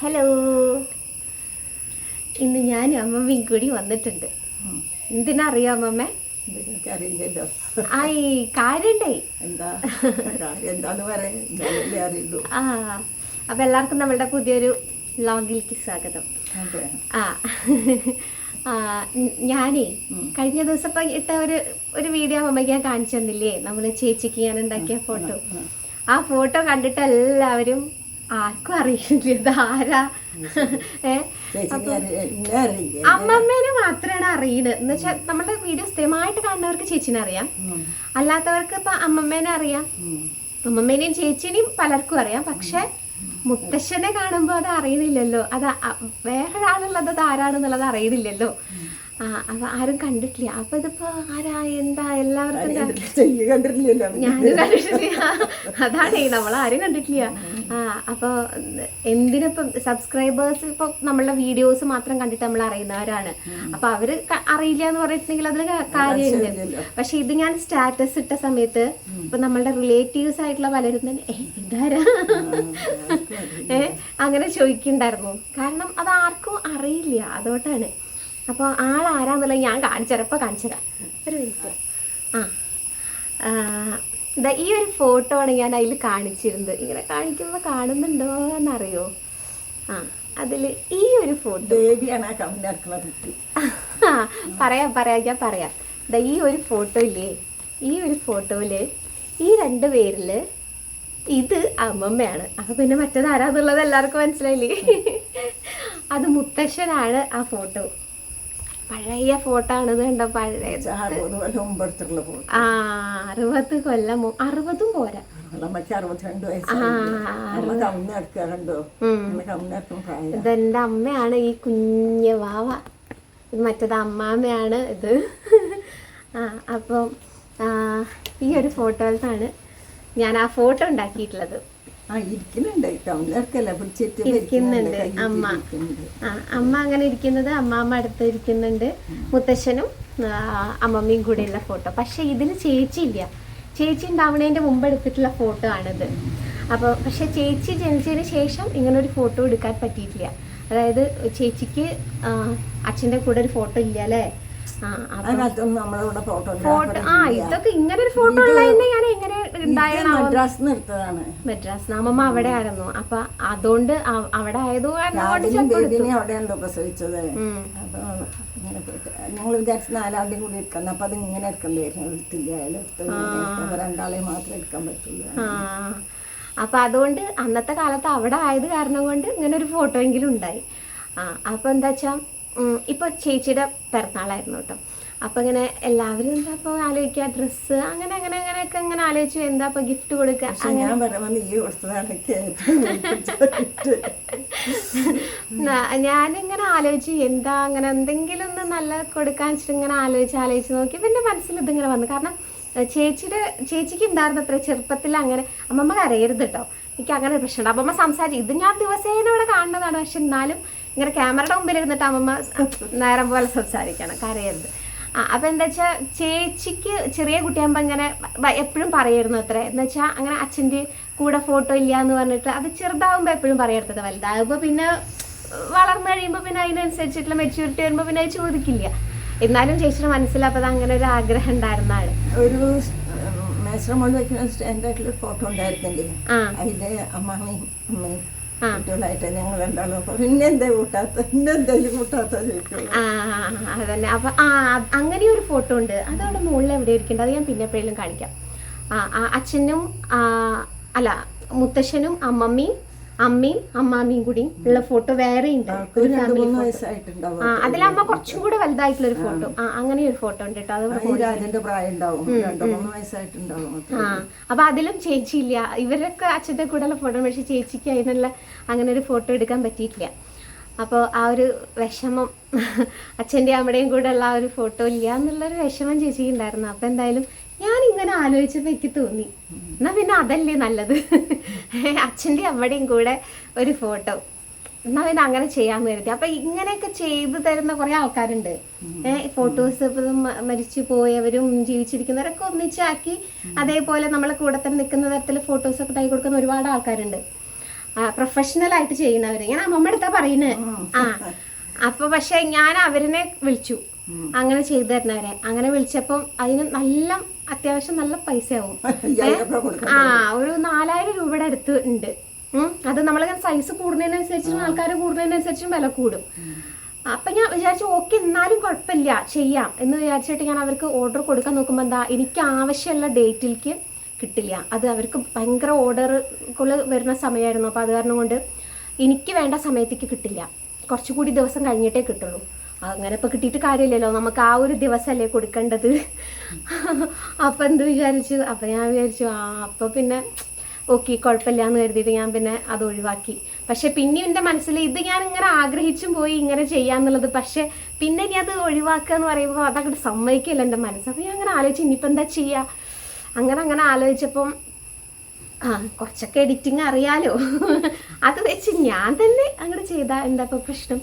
Hello ഇന്ന് ഞാൻ അമ്മമ്മയും കൂടി വന്നിട്ടുണ്ട്. എന്തിനറിയോ അമ്മമ്മ? ആയി കാര്യണ്ടേ? എന്താ? എന്താന്ന് ആ അപ്പൊ എല്ലാവർക്കും നമ്മളുടെ പുതിയൊരു വ്ലോഗിലേക്ക് സ്വാഗതം. ആ ഞാനേ കഴിഞ്ഞ ദിവസം ഇപ്പൊ ഇട്ട ഒരു ഒരു വീഡിയോ അമ്മയ്ക്ക് ഞാൻ കാണിച്ചു തന്നില്ലേ? നമ്മൾ ചേച്ചിക്ക് ഞാൻ ഉണ്ടാക്കിയ ഫോട്ടോ. ആ ഫോട്ടോ കണ്ടിട്ട് എല്ലാവരും ആർക്കും അറിയില്ല. ഇതാരാ അമ്മമ്മേനെ മാത്രമാണ് അറിയുന്നത് എന്ന് വെച്ചാൽ നമ്മുടെ വീഡിയോ സ്ഥിരമായിട്ട് കാണുന്നവർക്ക് ചേച്ചിനെ അറിയാം. അല്ലാത്തവർക്ക് ഇപ്പൊ അമ്മമ്മേനെ അറിയാം. അമ്മമ്മേനെയും ചേച്ചിനെയും പലർക്കും അറിയാം. പക്ഷെ മുത്തശ്ശനെ കാണുമ്പോൾ അത് അറിയണില്ലല്ലോ. അത് വേറൊരാളുള്ളത് ആരാണെന്നുള്ളത് അറിയണില്ലല്ലോ. അപ്പൊ ആരും കണ്ടിട്ടില്ല. അപ്പൊ ഇതിപ്പോ ആരാ എന്താ എല്ലാവർക്കും കണ്ടിട്ടില്ല. ഞാനും കണ്ടിട്ടില്ല. അതാണ് നമ്മൾ ആരും കണ്ടിട്ടില്ല. ആ അപ്പൊ എന്തിനിപ്പം സബ്സ്ക്രൈബേഴ്സ് ഇപ്പൊ നമ്മളുടെ വീഡിയോസ് മാത്രം കണ്ടിട്ട് നമ്മൾ അറിയുന്നവരാണ്. അപ്പൊ അവർ അറിയില്ല എന്ന് പറഞ്ഞിട്ടുണ്ടെങ്കിൽ അതിൽ കാര്യമില്ല. പക്ഷെ ഇത് ഞാൻ സ്റ്റാറ്റസ് ഇട്ട സമയത്ത് ഇപ്പൊ നമ്മളുടെ റിലേറ്റീവ്സ് ആയിട്ടുള്ള പലരും തന്നെ "ഏ, ഇതാരാ? ഏ അങ്ങനെ ചോദിക്കണ്ടായിരുന്നു കാരണം അത് ആർക്കും അറിയില്ല. അതുകൊണ്ടാണ്. അപ്പോൾ ആളാരാന്നുള്ളത് ഞാൻ കാണിച്ചുതരാം. ഇപ്പോൾ കാണിച്ചുതരാം. ഒരു മിനിറ്റ്. ആ. ഈ ഒരു ഫോട്ടോ ആണ് ഞാൻ അതിൽ കാണിച്ചിരുന്നത്. ഇങ്ങനെ കാണിക്കുമ്പോൾ കാണുന്നുണ്ടോ എന്നറിയോ? ആ അതിൽ ഈ ഒരു ഫോട്ടോ പറയാം പറയാം ഞാൻ പറയാം. ദാ ഈ ഒരു ഫോട്ടോ ഇല്ലേ ഈ ഒരു ഫോട്ടോയിൽ ഈ രണ്ട് പേരിൽ ഇത് അമ്മമ്മയാണ്. അപ്പൊ പിന്നെ മറ്റേതാരാന്നുള്ളത് എല്ലാവർക്കും മനസ്സിലായില്ലേ? അത് മുത്തശ്ശനാണ് ആ ഫോട്ടോ പഴയ ഫോട്ടോ ആണ് ഇത് കണ്ടോ? പഴയ അറുപത് കൊല്ലം മുമ്പെടുത്തുള്ള ആ അറുപത് കൊല്ലം അറുപതും പോരാ. ഇതെന്റെ അമ്മയാണ് ഈ കുഞ്ഞ വാവ. മറ്റേത് അമ്മാമ്മയാണ് ഇത്. ആ അപ്പം ഈ ഒരു ഫോട്ടോയിലാണ് ഞാൻ ആ ഫോട്ടോ ഉണ്ടാക്കിയിട്ടുള്ളത്. ഇരിക്കുന്നുണ്ട്. അമ്മ. ആ അമ്മ അങ്ങനെ ഇരിക്കുന്നത് അമ്മാമ്മ അടുത്ത് ഇരിക്കുന്നുണ്ട്. മുത്തശ്ശനും അമ്മമ്മയും കൂടെയുള്ള ഫോട്ടോ. പക്ഷെ ഇതിൽ ചേച്ചി ഇല്ല. ചേച്ചി ഉണ്ടാവണേന്റെ മുമ്പ് എടുത്തിട്ടുള്ള ഫോട്ടോ ആണിത്. അപ്പോൾ പക്ഷെ ചേച്ചി ജനിച്ചതിന് ശേഷം ഇങ്ങനെ ഒരു ഫോട്ടോ എടുക്കാൻ പറ്റിയിട്ടില്ല. അതായത് ചേച്ചിക്ക് അച്ഛന്റെ അച്ഛന്റെ കൂടെ ഒരു ഫോട്ടോ ഇല്ല അല്ലേ? കാലത്തൊന്നും നമ്മളിവിടെ ഫോട്ടോ ആ ഇതൊക്കെ ഇങ്ങനെ ഒരു ഫോട്ടോ ഉള്ളതിനെ ഞാൻ എങ്ങനെ മദ്രാസ് നിർത്തതാണ് മദ്രാസ് അമ്മമ്മ അവിടെ ആയിരുന്നു. അപ്പൊ അതുകൊണ്ട് അവിടെ ആയത് ബേബിനെ അവിടെയാണല്ലോ പ്രസവിച്ചത്. അപ്പൊ ഞങ്ങൾ വിചാരിച്ചു നാലാളുടെയും കൂടി എടുക്കണം അപ്പൊ അത് ഇങ്ങനെ എടുക്കണ്ടേ എടുത്തില്ല. അതിൽ എടുത്തത് രണ്ടാളെ മാത്രമേ എടുക്കാൻ പറ്റുള്ളൂ. അപ്പൊ അതുകൊണ്ട് അന്നത്തെ കാലത്ത് അവിടെ ആയത് കാരണം കൊണ്ട് ഇങ്ങനെ ഒരു ഫോട്ടോ എങ്കിലും ഉണ്ടായി. ആ അപ്പൊ എന്താ വെച്ചാ ഉം, ഇപ്പൊ ചേച്ചിയുടെ പിറന്നാളായിരുന്നു കേട്ടോ. അപ്പൊ ഇങ്ങനെ എല്ലാവരും എന്താ ഇപ്പൊ ആലോചിക്കുക ഡ്രസ്സ് അങ്ങനെ അങ്ങനെ അങ്ങനെയൊക്കെ ഇങ്ങനെ ആലോചിച്ചു എന്താ ഇപ്പൊ ഗിഫ്റ്റ് കൊടുക്കുക ഞാനിങ്ങനെ ആലോചിച്ചു എന്താ അങ്ങനെ എന്തെങ്കിലും ഒന്ന് നല്ല കൊടുക്കാൻ വെച്ചിട്ട് ഇങ്ങനെ ആലോചിച്ച് ആലോചിച്ച് നോക്കി. പിന്നെ മനസ്സിൽ ഇതിങ്ങനെ വന്നു. കാരണം ചേച്ചിയുടെ ചേച്ചിക്ക് ഉണ്ടായിരുന്ന അത്ര ചെറുപ്പത്തിൽ അങ്ങനെ അമ്മമ്മ കരയരുത് കേട്ടോ. എനിക്ക് അങ്ങനെ ഒരു പ്രശ്നമുണ്ട്. അമ്മമ്മ സംസാരിച്ചു ഇത് ഞാൻ ദിവസേന ഇവിടെ കാണുന്നതാണ്. പക്ഷെ എന്നാലും ഇങ്ങനെ ക്യാമറയുടെ മുമ്പിൽ ഇരുന്നിട്ട് അമ്മമ്മ നേരം പോലെ സംസാരിക്കണം. കരയരുത്. ആ അപ്പൊ എന്താ വെച്ചാൽ ചേച്ചിക്ക് ചെറിയ കുട്ടിയാകുമ്പോൾ ഇങ്ങനെ എപ്പോഴും പറയായിരുന്നു അത്ര. എന്ന് വെച്ചാൽ അങ്ങനെ അച്ഛന്റെ കൂടെ ഫോട്ടോ ഇല്ല എന്ന് പറഞ്ഞിട്ട് അത് ചെറുതാവുമ്പോൾ എപ്പോഴും പറയരുത് വലുതാകുമ്പോൾ പിന്നെ വളർന്നു കഴിയുമ്പോൾ പിന്നെ അതിനനുസരിച്ചിട്ടുള്ള മെച്യൂരിറ്റി വരുമ്പോൾ പിന്നെ അത് ചോദിക്കില്ല. എന്നാലും ചേച്ചിയുടെ മനസ്സിലപ്പോൾ അങ്ങനെ ഒരു ആഗ്രഹം ഉണ്ടായിരുന്നാണ്. ഒരു മേശ്രമോൾ വെക്കുന്ന സ്റ്റാൻഡായിട്ടുള്ള ഫോട്ടോ ഉണ്ടായിരുന്നില്ലേ അതിൽ അമ്മാമയും അമ്മയും. കുട്ടികളായിട്ട് ഞങ്ങൾ രണ്ടാളും പിന്നെന്തേ പിന്നെ എന്താ കൂട്ടാത്ത പിന്നെ എന്തായാലും കൂട്ടാത്ത ചോദിക്കുള്ളൂ. അതന്നെ അപ്പൊ ആ അങ്ങനെ ഒരു ഫോട്ടോ ഉണ്ട്. അതവിടെ മുകളിൽ എവിടെ ഇരിക്കണ്ട അത് ഞാൻ പിന്നെ എപ്പോഴേലും കാണിക്കാം. ആ അച്ഛനും അല്ല മുത്തശ്ശനും അമ്മമ്മയും അമ്മയും അമ്മാമ്മയും കൂടി ഉള്ള ഫോട്ടോ വേറെ ഉണ്ട്. ആ അതിലമ്മ കുറച്ചും കൂടെ വലുതായിട്ടുള്ള ഒരു ഫോട്ടോ ആ അങ്ങനെ ഒരു ഫോട്ടോ ഉണ്ട് കേട്ടോ. അത്. ആ അപ്പൊ അതിലും ചേച്ചിയില്ല. ഇവരൊക്കെ അച്ഛന്റെ കൂടെയുള്ള ഫോട്ടോ പക്ഷെ ചേച്ചിക്ക് അതിനുള്ള അങ്ങനെ ഒരു ഫോട്ടോ എടുക്കാൻ പറ്റിയിട്ടില്ല. അപ്പോൾ ആ ഒരു വിഷമം അച്ഛന്റെ അമ്മയുടെയും കൂടെ ഉള്ള ആ ഒരു ഫോട്ടോ ഇല്ല എന്നുള്ളൊരു വിഷമം ചേച്ചിക്ക് ഉണ്ടായിരുന്നു. അപ്പം എന്തായാലും ഞാൻ ഇങ്ങനെ ആലോചിച്ചപ്പോൾ എനിക്ക് തോന്നി. എന്നാ പിന്നെ അതല്ലേ നല്ലത്? അച്ഛന്റെ അമ്മയുടെയും കൂടെ ഒരു ഫോട്ടോ. എന്നാ പിന്നെ അങ്ങനെ ചെയ്യാന്ന് കരുതി. അപ്പൊ ഇങ്ങനെയൊക്കെ ചെയ്തു തരുന്ന കുറെ ആൾക്കാരുണ്ട്. ഏഹ് ഫോട്ടോസ് ഇപ്പം മരിച്ചു പോയവരും ജീവിച്ചിരിക്കുന്നവരൊക്കെ ഒന്നിച്ചാക്കി അതേപോലെ നമ്മളെ കൂടെ തന്നെ നിൽക്കുന്ന തരത്തിൽ ഫോട്ടോസ് ഒക്കെ തൈ കൊടുക്കുന്ന ഒരുപാട് ആൾക്കാരുണ്ട്. പ്രൊഫഷണൽ ആയിട്ട് ചെയ്യുന്നവര്. ഞാൻ അമ്മമ്മ അടുത്താ പറയുന്നത് ആ അപ്പൊ പക്ഷെ ഞാൻ അവരിനെ വിളിച്ചു. അങ്ങനെ ചെയ്തു തരുന്നവരെ. അങ്ങനെ വിളിച്ചപ്പം അതിന് നല്ല അത്യാവശ്യം നല്ല പൈസയാവും. ആവും ആ ഒരു നാലായിരം രൂപയുടെ അടുത്ത് ഉണ്ട്. അത് നമ്മൾ സൈസ് കൂടുന്നതിനനുസരിച്ചും ആൾക്കാർ കൂടുന്നതിനനുസരിച്ചും വില കൂടും. അപ്പൊ ഞാൻ വിചാരിച്ചു ഓക്കെ എന്നാലും കുഴപ്പമില്ല ചെയ്യാം. എന്ന് വിചാരിച്ചിട്ട് ഞാൻ അവർക്ക് ഓർഡർ കൊടുക്കാൻ നോക്കുമ്പോൾ എന്താ എനിക്ക് ആവശ്യമുള്ള ഡേറ്റിലേക്ക് കിട്ടില്ല. അത് അവർക്ക് ഭയങ്കര ഓർഡറുകൾ വരുന്ന സമയമായിരുന്നു. അപ്പോൾ അത് കാരണം കൊണ്ട് എനിക്ക് വേണ്ട സമയത്തേക്ക് കിട്ടില്ല. കുറച്ചുകൂടി ദിവസം കഴിഞ്ഞിട്ടേ കിട്ടുള്ളൂ. അങ്ങനെ ഇപ്പൊ കിട്ടിയിട്ട് കാര്യമില്ലല്ലോ. നമുക്ക് ആ ഒരു ദിവസമല്ലേ കൊടുക്കേണ്ടത്. അപ്പൊ എന്ത് വിചാരിച്ചു? അപ്പൊ ഞാൻ വിചാരിച്ചു ആ അപ്പൊ പിന്നെ ഓക്കെ കുഴപ്പമില്ല എന്ന് കരുതിയിട്ട് ഞാൻ പിന്നെ അത് ഒഴിവാക്കി. പക്ഷെ പിന്നെ എന്റെ മനസ്സിൽ ഇത് ഞാൻ ഇങ്ങനെ ആഗ്രഹിച്ചും പോയി ഇങ്ങനെ ചെയ്യാന്നുള്ളത്. പക്ഷെ പിന്നെ ഇനി അത് ഒഴിവാക്കുക എന്ന് പറയുമ്പോൾ അതങ്ങോട്ട് സമ്മതിക്കില്ല എന്റെ മനസ്സ്. അപ്പൊ ഞാൻ അങ്ങനെ ആലോചിച്ചു ഇനിയിപ്പോൾ എന്താ ചെയ്യുക അങ്ങനെ അങ്ങനെ ആലോചിച്ചപ്പം ആ കുറച്ചൊക്കെ എഡിറ്റിംഗ് അറിയാലോ. അത് വെച്ച് ഞാൻ തന്നെ അങ്ങോട്ട് ചെയ്താൽ എന്താ ഇപ്പൊ പ്രശ്നം?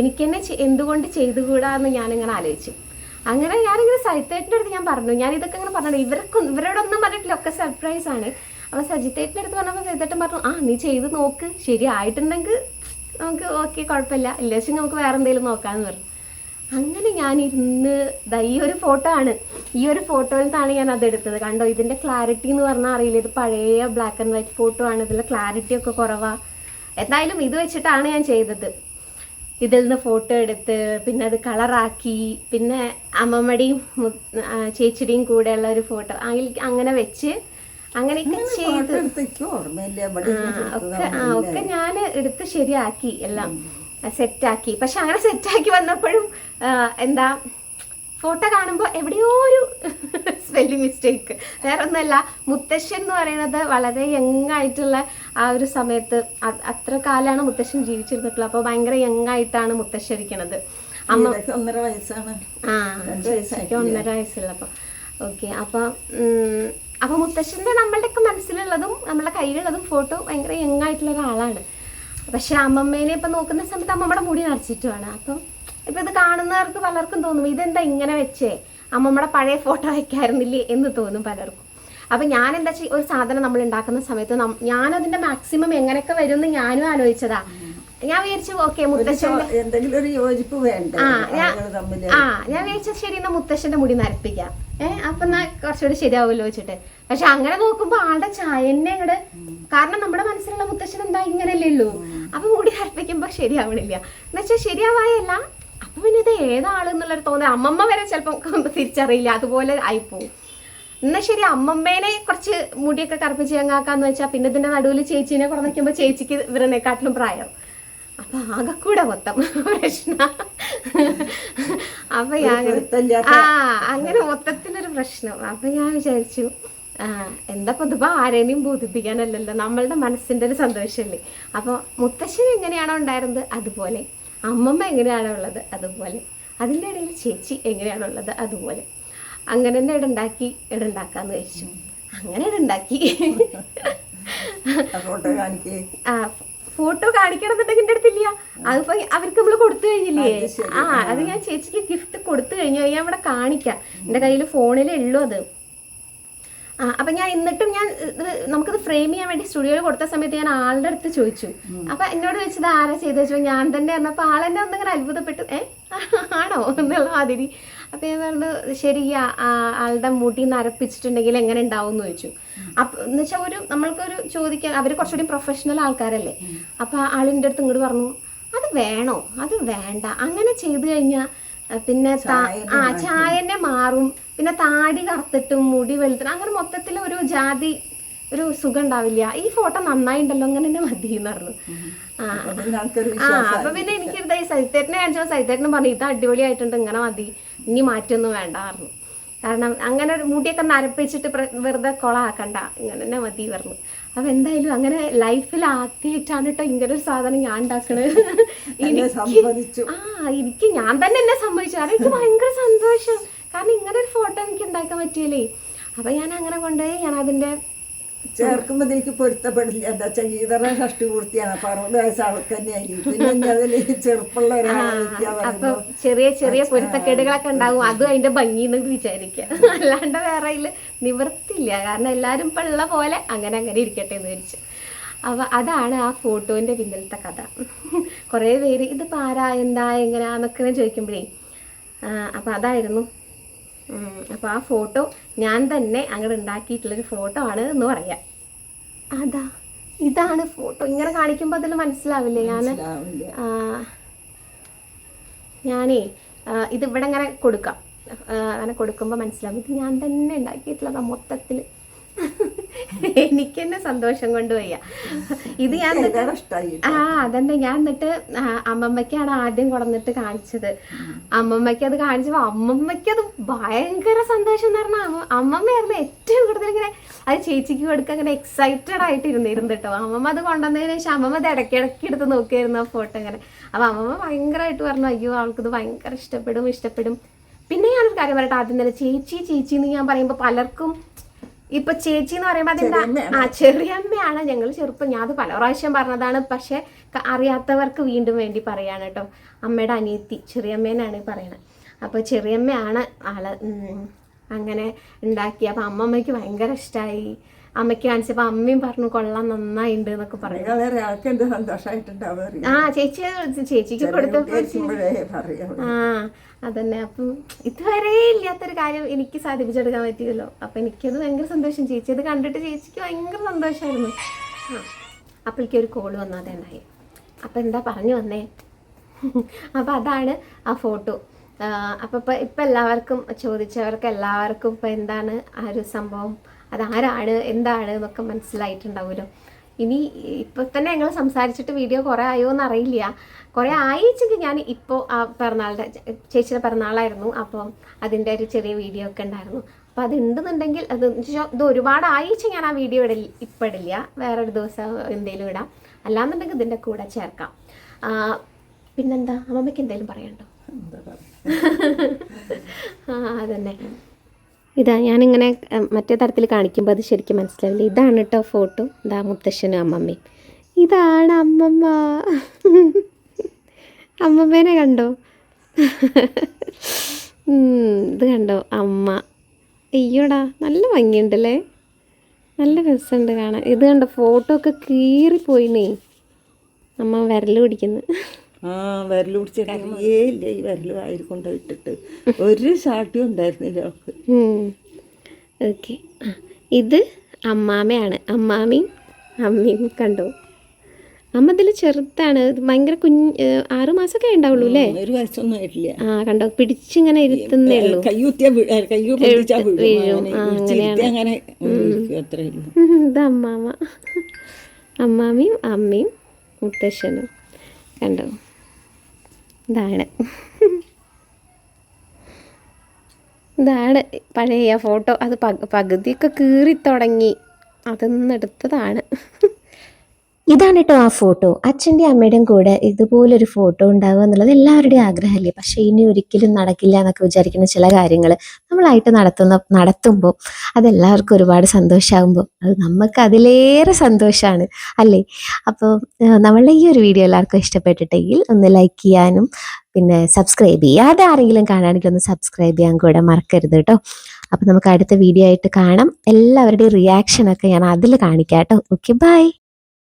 എനിക്ക് തന്നെ എന്തുകൊണ്ട് ചെയ്തുകൂടാന്ന് ഞാനിങ്ങനെ ആലോചിച്ചു. അങ്ങനെ ഞാനിങ്ങനെ സജിത്തേട്ടിന്റെ അടുത്ത് ഞാൻ പറഞ്ഞു. ഞാൻ ഇതൊക്കെ ഇങ്ങനെ പറഞ്ഞു ഇവരൊക്കെ ഇവരോടൊന്നും പറഞ്ഞിട്ടില്ല. ഒക്കെ സർപ്രൈസ് ആണ്. അപ്പോൾ സജിത്തേട്ടിന്റെ അടുത്ത് പറഞ്ഞപ്പോൾ സജിത്തേട്ടൻ പറഞ്ഞു ആ നീ ചെയ്ത് നോക്ക്. ശരിയായിട്ടുണ്ടെങ്കിൽ നമുക്ക് ഓക്കെ കുഴപ്പമില്ല. ഇല്ല നമുക്ക് വേറെ എന്തെങ്കിലും നോക്കാമെന്ന് പറഞ്ഞു. അങ്ങനെ ഞാൻ ഇരുന്ന് ഈ ഒരു ഫോട്ടോ ആണ്. ഈ ഒരു ഫോട്ടോയിൽ നിന്നാണ് ഞാൻ അത് എടുത്തത്. കണ്ടോ? ഇതിന്റെ ക്ലാരിറ്റി എന്ന് പറഞ്ഞാൽ അറിയില്ല. ഇത് പഴയ ബ്ലാക്ക് ആൻഡ് വൈറ്റ് ഫോട്ടോ ആണ്. ഇതിലെ ക്ലാരിറ്റി ഒക്കെ കുറവാ. എന്തായാലും ഇത് വെച്ചിട്ടാണ് ഞാൻ ചെയ്തത്. ഇതിൽ നിന്ന് ഫോട്ടോ എടുത്ത് പിന്നെ അത് കളറാക്കി പിന്നെ അമ്മമ്മടിയും ചേച്ചിയുടെയും കൂടെ ചേച്ചിയുടെയും കൂടെയുള്ള ഒരു ഫോട്ടോ അങ്ങനെ വെച്ച് അങ്ങനെയൊക്കെ ചെയ്ത്. ഒക്കെ ആ ഒക്കെ ഞാൻ എടുത്ത് ശരിയാക്കി എല്ലാം. സെറ്റാക്കി പക്ഷെ അങ്ങനെ സെറ്റാക്കി വന്നപ്പോഴും എന്താ ഫോട്ടോ കാണുമ്പോൾ എവിടെയോ ഒരു മിസ്റ്റേക്ക് വേറെ ഒന്നല്ല മുത്തശ്ശൻ എന്ന് പറയുന്നത് വളരെ യങ് ആയിട്ടുള്ള ആ ഒരു സമയത്ത് അത്ര കാലമാണ് മുത്തശ്ശൻ ജീവിച്ചിരുന്നിട്ടുള്ളത്. അപ്പോൾ ഭയങ്കര യങ് ആയിട്ടാണ് മുത്തശ്ശൻ ഇരിക്കണത്. അമ്മ ഒന്നര വയസ്സാണ്. ആ ഒന്നര വയസ്സുള്ളപ്പോൾ ഓക്കെ അപ്പം അപ്പൊ മുത്തശ്ശന്റെ നമ്മളുടെയൊക്കെ മനസ്സിലുള്ളതും നമ്മളെ കയ്യിലുള്ളതും ഫോട്ടോ ഭയങ്കര യങ് ആയിട്ടുള്ള ഒരാളാണ്. പക്ഷെ അമ്മമ്മേനെ ഇപ്പൊ നോക്കുന്ന സമയത്ത് അമ്മമ്മയുടെ മുടി നിറച്ചിട്ടുമാണ് അപ്പം ഇപ്പൊ ഇത് കാണുന്നവർക്ക് പലർക്കും തോന്നും ഇതെന്താ ഇങ്ങനെ വെച്ചേ? അമ്മമ്മയുടെ പഴയ ഫോട്ടോ വയ്ക്കായിരുന്നില്ലേ എന്ന് തോന്നും പലർക്കും. അപ്പൊ ഞാൻ എന്താ ചെയ്യ ഒരു സാധനം നമ്മൾ ഉണ്ടാക്കുന്ന സമയത്ത് ഞാനതിന്റെ ഞാൻ അതിന്റെ മാക്സിമം എങ്ങനെയൊക്കെ വരും എന്ന് ഞാനും ആലോചിച്ചതാ. ഞാൻ വിചാരിച്ചു ഓക്കെ മുത്തശ്ശന്റെ എന്തെങ്കിലും ഒരു യോജിപ്പ് വേണ്ട? ആ, ഞാൻ- ആളുകൾ ആ ഞാൻ വിചാരിച്ച ശരി എന്നാ മുത്തശ്ശന്റെ മുടി നരപ്പിക്കാം. ഏഹ് അപ്പൊ എന്നാ കുറച്ചുകൂടി ശരിയാവുമല്ലോ വെച്ചിട്ട് പക്ഷെ അങ്ങനെ നോക്കുമ്പോ ആളുടെ ചായന്നെ അങ്ങട് കാരണം നമ്മുടെ മനസ്സിലുള്ള മുത്തശ്ശൻ എന്താ ഇങ്ങനെയല്ലേ ഉള്ളൂ. അപ്പൊ മുടി നരപ്പിക്കുമ്പോ ശരിയാവണില്ല. എന്നുവെച്ചാൽ ശരിയാവായല്ല അപ്പൊ പിന്നെ ഇത് ഏതാളെന്നുള്ളൊരു തോന്നൽ. അമ്മമ്മ വരെ ചിലപ്പം തിരിച്ചറിയില്ല. അതുപോലെ ആയിപ്പോവും. എന്നാൽ ശരി അമ്മമ്മേനെ കുറച്ച് മുടിയൊക്കെ കറുപ്പിച്ച് ഞങ്ങാക്കാന്ന് വെച്ചാൽ പിന്നെ ഇതിന്റെ നടുവിൽ ചേച്ചീനെ കുറഞ്ഞിരിക്കുമ്പോൾ ചേച്ചിക്ക് ഇവരെന്നെക്കാട്ടിലും പ്രായം. അപ്പൊ ആകെ കൂടെ മൊത്തം. പ്രശ്ന. അപ്പൊ ഞാൻ ആ അങ്ങനെ മൊത്തത്തിലൊരു പ്രശ്നം. അപ്പൊ ഞാൻ വിചാരിച്ചു ആ എന്താ പൊതുവാ ആരെയും ബോധിപ്പിക്കാനല്ലല്ലോ. നമ്മളുടെ മനസ്സിന്റെ ഒരു സന്തോഷമല്ലേ അപ്പൊ മുത്തശ്ശൻ എങ്ങനെയാണോ ഉണ്ടായിരുന്നത്? അതുപോലെ. അമ്മമ്മ എങ്ങനെയാണോ ഉള്ളത് അതുപോലെ. അതിന്റെ ഇടയിൽ ചേച്ചി എങ്ങനെയാണോ ഉള്ളത് അതുപോലെ. അങ്ങനെ തന്നെ ഇടുണ്ടാക്കി ഇടുണ്ടാക്കാന്ന് വെച്ചു അങ്ങനെ ഇടുണ്ടാക്കി ആ ഫോട്ടോ കാണിക്കണമെന്നുണ്ടെങ്കിൽ എന്റെ അടുത്തില്ല അതിപ്പോ അവർക്ക് നമ്മൾ കൊടുത്തു കഴിഞ്ഞില്ലേ? ആ അത് ഞാൻ ചേച്ചിക്ക് ഗിഫ്റ്റ് കൊടുത്തു കഴിഞ്ഞു. കഴിഞ്ഞാൽ ഞാൻ ഇവിടെ കാണിക്കാം. എന്റെ കയ്യിൽ ഫോണിലേ ഉള്ളൂ അത്. അപ്പൊ ഞാൻ എന്നിട്ടും ഞാൻ നമുക്കിത് ഫ്രെയിം ചെയ്യാൻ വേണ്ടി സ്റ്റുഡിയോയിൽ കൊടുത്ത സമയത്ത് ഞാൻ ആളുടെ അടുത്ത് ചോദിച്ചു. അപ്പൊ എന്നോട് ചോദിച്ചത് ആരാ ചെയ്ത് വെച്ചു ഞാൻ തന്നെ. പറഞ്ഞപ്പോ ആളെന്നെ ഒന്നിങ്ങനെ അത്ഭുതപ്പെട്ടു. ഏ? ആണോ? എന്നുള്ള മാതിരി. അപ്പൊ ഞാൻ പറഞ്ഞു ശരി ആളുടെ മുടി നരപ്പിച്ചിട്ടുണ്ടെങ്കിൽ എങ്ങനെ ഉണ്ടാവും? എന്ന് ചോദിച്ചു. അപ്പൊ എന്ന് വെച്ചാൽ ഒരു നമ്മൾക്കൊരു ചോദിക്കാൻ അവർ കുറച്ചുകൂടി പ്രൊഫഷണൽ ആൾക്കാരല്ലേ. അപ്പൊ ആളിന്റെ അടുത്ത് ഇങ്ങോട്ട് പറഞ്ഞു അത് വേണോ? അത് വേണ്ട. അങ്ങനെ ചെയ്തു കഴിഞ്ഞാൽ പിന്നെ ആ ചായന്റെ മാറും. പിന്നെ താടി കറുത്തിട്ടും മുടി വെളുത്തിട്ടും അങ്ങനെ മൊത്തത്തിൽ ഒരു ജാതി ഒരു സുഖം ഉണ്ടാവില്ല. ഈ ഫോട്ടോ നന്നായിണ്ടല്ലോ അങ്ങനെ തന്നെ മതി എന്ന് പറഞ്ഞു ആ അപ്പൊ പിന്നെ എനിക്ക് ഇതായി സൈത്തേട്ടനെ കാണിച്ചപ്പോൾ സൈത്തേട്ടനും പറഞ്ഞു ഇത് അടിപൊളിയായിട്ടുണ്ട് ഇങ്ങനെ മതി. ഇനി മാറ്റൊന്നും വേണ്ട പറഞ്ഞു. കാരണം അങ്ങനെ ഒരു മുടിയൊക്കെ നരപ്പിച്ചിട്ട് വെറുതെ കൊളാക്കണ്ട. ഇങ്ങനെ തന്നെ മതി പറഞ്ഞു. അപ്പൊ എന്തായാലും അങ്ങനെ ലൈഫിൽ ആദ്യമായിട്ടാണ് കേട്ടോ ഇങ്ങനെ ഒരു സാധനം ഞാൻ ഉണ്ടാക്കണത്. എനിക്ക് ആ എനിക്ക് ഞാൻ തന്നെ എന്നെ സമ്മതിച്ചു. കാരണം എനിക്ക് ഭയങ്കര സന്തോഷം. കാരണം ഇങ്ങനെ ഒരു ഫോട്ടോ എനിക്ക് ഉണ്ടാക്കാൻ പറ്റിയില്ലേ? അപ്പൊ ഞാൻ അങ്ങനെ കൊണ്ടുപോയി ഞാൻ അതിന്റെ ചേർക്കുമ്പോ എനിക്ക് പൊരുത്തപ്പെടില്ല. എന്താ വെച്ചാൽ ഗീതറ ഷഷ്ടി പൂർത്തിയാണ്. അപ്പൊ അറുപത് വയസ്സ് ആൾക്ക് തന്നെയായിരിക്കും പിന്നെ അതിൽ ചെറുപ്പമുള്ള അപ്പൊ ചെറിയ ചെറിയ പൊരുത്തക്കേടുകളൊക്കെ ഉണ്ടാവും. അതും അതിന്റെ ഭംഗി എന്ന് വിചാരിക്കുക അല്ലാണ്ട് വേറെ നിവർത്തില്ല കാരണം എല്ലാരും ഇപ്പൊ ഉള്ള പോലെ അങ്ങനെ അങ്ങനെ ഇരിക്കട്ടെ എന്ന് വിചാരിച്ചു. അപ്പോൾ അതാണ് ആ ഫോട്ടോന്റെ പിന്നിലത്തെ കഥ. കുറേ പേര് ഇത് പാരാ എന്താ? എങ്ങനെയാന്നൊക്കെ ചോദിക്കുമ്പോഴേ അപ്പൊ അതായിരുന്നു അപ്പോൾ ആ ഫോട്ടോ ഞാൻ തന്നെ അങ്ങനെ ഉണ്ടാക്കിയിട്ടുള്ളൊരു ഫോട്ടോ ആണ് എന്ന് പറയാം. അതാ ഇതാണ് ഫോട്ടോ. ഇങ്ങനെ കാണിക്കുമ്പോൾ അതിൽ മനസ്സിലാവില്ലേ ഞാൻ? ഞാനേ ഇതിവിടെ ഇത് ഇവിടെ ഇങ്ങനെ കൊടുക്കാം. അങ്ങനെ കൊടുക്കുമ്പോൾ മനസ്സിലാവും. ഇത് ഞാൻ തന്നെ ഉണ്ടാക്കിയിട്ടുള്ളതാ മൊത്തത്തിൽ എനിക്ക് തന്നെ സന്തോഷം കൊണ്ട് വയ്യ. ഇത് ഞാൻ ആ അതന്നെ ഞാൻ എന്നിട്ട് അമ്മമ്മയ്ക്കാണ് ആദ്യം കൊടന്നിട്ട് കാണിച്ചത്. അമ്മമ്മയ്ക്ക് അത് കാണിച്ചപ്പോൾ അമ്മമ്മയ്ക്ക് അത് ഭയങ്കര സന്തോഷം എന്ന് പറഞ്ഞാൽ അമ്മമ്മയായിരുന്നു ഏറ്റവും കൂടുതൽ ഇങ്ങനെ അത് ചേച്ചിക്ക് കൊടുക്കാൻ ഇങ്ങനെ എക്സൈറ്റഡ് ആയിട്ട് ഇരുന്നിരുന്നു കേട്ടോ. അമ്മമ്മ അത് കൊണ്ടുവന്നതിന് ശേഷം അമ്മമ്മ അത് ഇടയ്ക്കിടയ്ക്ക് എടുത്ത് നോക്കിയായിരുന്നു ആ ഫോട്ടോ ഇങ്ങനെ. അപ്പോൾ അമ്മമ്മ ഭയങ്കരമായിട്ട് പറഞ്ഞു അയ്യോ ആൾക്കിത് ഭയങ്കര ഇഷ്ടപ്പെടും ഇഷ്ടപ്പെടും. പിന്നെ ഞാനൊരു കാര്യം പറയട്ടെ ആദ്യം തന്നെ ചേച്ചി ചേച്ചി എന്ന് ഞാൻ പറയുമ്പോൾ പലർക്കും ഇപ്പൊ ചേച്ചി എന്ന് പറയുമ്പോൾ അതിന്റെ. ആ ചെറിയമ്മയാണ് ഞങ്ങൾ ചെറുപ്പം. ഞാൻ അത് പല പ്രാവശ്യം പറഞ്ഞതാണ്. പക്ഷെ അറിയാത്തവർക്ക് വീണ്ടും വേണ്ടി പറയാണ് കേട്ടോ. അമ്മയുടെ അനിയത്തി ചെറിയമ്മേനാണ് പറയണത് അപ്പോൾ ചെറിയമ്മയാണ് ആൾ അങ്ങനെ ഉണ്ടാക്കി അപ്പം അമ്മമ്മയ്ക്ക് ഭയങ്കര ഇഷ്ടമായി അമ്മയ്ക്ക് കാണിച്ചപ്പോൾ അമ്മയും പറഞ്ഞു കൊള്ളാം നന്നായിണ്ട് എന്നൊക്കെ പറഞ്ഞു. ആ ചേച്ചി ചേച്ചിക്ക് കൊടുത്തപ്പോൾ ആ അതന്നെ. അപ്പം ഇതുവരെ ഇല്ലാത്തൊരു കാര്യം എനിക്ക് സാധിപ്പിച്ചെടുക്കാൻ പറ്റിയല്ലോ. അപ്പം എനിക്കത് ഭയങ്കര സന്തോഷം. ചേച്ചി അത് കണ്ടിട്ട് ചേച്ചിക്ക് ഭയങ്കര സന്തോഷമായിരുന്നു ആ എനിക്ക് ഒരു കോൾ വന്നാതെ ഉണ്ടായി. അപ്പം എന്താ പറഞ്ഞു വന്നേ? അപ്പം അതാണ് ആ ഫോട്ടോ അപ്പം ഇപ്പൊ ഇപ്പം എല്ലാവർക്കും ചോദിച്ചവർക്ക് എല്ലാവർക്കും ഇപ്പം എന്താണ് ആ ഒരു സംഭവം? അതാരാണ് എന്താണ് എന്നൊക്കെ മനസ്സിലായിട്ടുണ്ടാവുമല്ലോ. ഇനി ഇപ്പൊ തന്നെ ഞങ്ങൾ സംസാരിച്ചിട്ട് വീഡിയോ കുറേ ആയോ എന്ന് അറിയില്ല കുറേ ആയിച്ചെങ്കിൽ ഞാൻ ഇപ്പോൾ ആ പിറന്നാളുടെ ചേച്ചിയുടെ പിറന്നാളായിരുന്നു. അപ്പോൾ അതിന്റെ ഒരു ചെറിയ വീഡിയോ ഒക്കെ ഉണ്ടായിരുന്നു. അപ്പോൾ അത് ഉണ്ടെന്നുണ്ടെങ്കിൽ അത് ഇത് ഒരുപാട് ആയിച്ച് ഞാൻ ആ വീഡിയോ ഇടൽ ഇപ്പം ഇടില്ല. വേറൊരു ദിവസം എന്തെങ്കിലും ഇടാം. അല്ലാന്നുണ്ടെങ്കിൽ ഇതിന്റെ കൂടെ ചേർക്കാം. പിന്നെന്താ? അമ്മമ്മയ്ക്ക് എന്തെങ്കിലും പറയണ്ടോ ആ അതന്നെ. ഇതാ ഞാനിങ്ങനെ മറ്റേ തരത്തിൽ കാണിക്കുമ്പോൾ അത് ശരിക്കും മനസ്സിലാവില്ല. ഇതാണ് കേട്ടോ ഫോട്ടോ. ഇതാ മുത്തശ്ശനും അമ്മമ്മയും. ഇതാണ് അമ്മമ്മ. അമ്മമ്മേനെ കണ്ടോ? ഇത് കണ്ടോ? അമ്മ. അയ്യോടാ നല്ല ഭംഗിയുണ്ടല്ലേ? നല്ല രസമുണ്ട് കാണാൻ. ഇത് കണ്ടോ ഫോട്ടോ ഒക്കെ കീറിപ്പോയിനേ അമ്മ വിരൽ പിടിക്കുന്നു. ആ വിരൽ പിടിച്ചിട്ട് ഇല്ല ഈ വിരൽ വായിൽ ഇട്ടിട്ട്. ഒരു ഷാട്ടും ഉണ്ടായിരുന്നില്ല അവൾക്ക്. ഓക്കെ. ഇത് അമ്മാമയാണ്. അമ്മാമയും അമ്മയും കണ്ടോ? അമ്മ ഇതിൽ ചെറുതാണ് ഭയങ്കര കുഞ്ഞ് ആറുമാസമൊക്കെ ആറ് മാസമൊക്കെ ഉണ്ടാവുള്ളൂ അല്ലേ? ഒരു വയസ്സൊന്നും ആയിട്ടില്ല. ആ കണ്ടോ? പിടിച്ചിങ്ങനെ ഇരുത്തുന്നേ ഉള്ളൂ. ഇത് അമ്മാമ. അമ്മാമയും അമ്മയും മുത്തശ്ശനും. കണ്ടോ? ഇതാണ്. ഇതാണ് പഴയ ഫോട്ടോ. അത് പക് പകുതിയൊക്കെ കീറി തുടങ്ങി അതൊന്നും എടുത്തതാണ്. ഇതാണ് കേട്ടോ ആ ഫോട്ടോ. അച്ഛന്റെ അമ്മയുടെയും കൂടെ ഇതുപോലൊരു ഫോട്ടോ ഉണ്ടാവുക എന്നുള്ളത് എല്ലാവരുടെയും ആഗ്രഹമല്ലേ? പക്ഷേ ഇനി ഒരിക്കലും നടക്കില്ല എന്നൊക്കെ വിചാരിക്കുന്ന ചില കാര്യങ്ങൾ നമ്മളായിട്ട് നടത്തുന്ന നടത്തുമ്പോൾ അതെല്ലാവർക്കും ഒരുപാട് സന്തോഷമാകുമ്പോൾ അത് നമുക്ക് അതിലേറെ സന്തോഷമാണ് അല്ലേ? അപ്പോൾ നമ്മളുടെ ഈ ഒരു വീഡിയോ എല്ലാവർക്കും ഇഷ്ടപ്പെട്ടിട്ടെങ്കിൽ ഒന്ന് ലൈക്ക് ചെയ്യാനും പിന്നെ സബ്സ്ക്രൈബ് ചെയ്യാതെ ആരെങ്കിലും കാണുകയാണെങ്കിൽ ഒന്ന് സബ്സ്ക്രൈബ് ചെയ്യാൻ കൂടെ മറക്കരുത് കേട്ടോ അപ്പോൾ നമുക്ക് അടുത്ത വീഡിയോ ആയിട്ട് കാണാം. എല്ലാവരുടെയും റിയാക്ഷനൊക്കെ ഞാൻ അതിൽ കാണിക്കാം കേട്ടോ ഓക്കെ ബൈ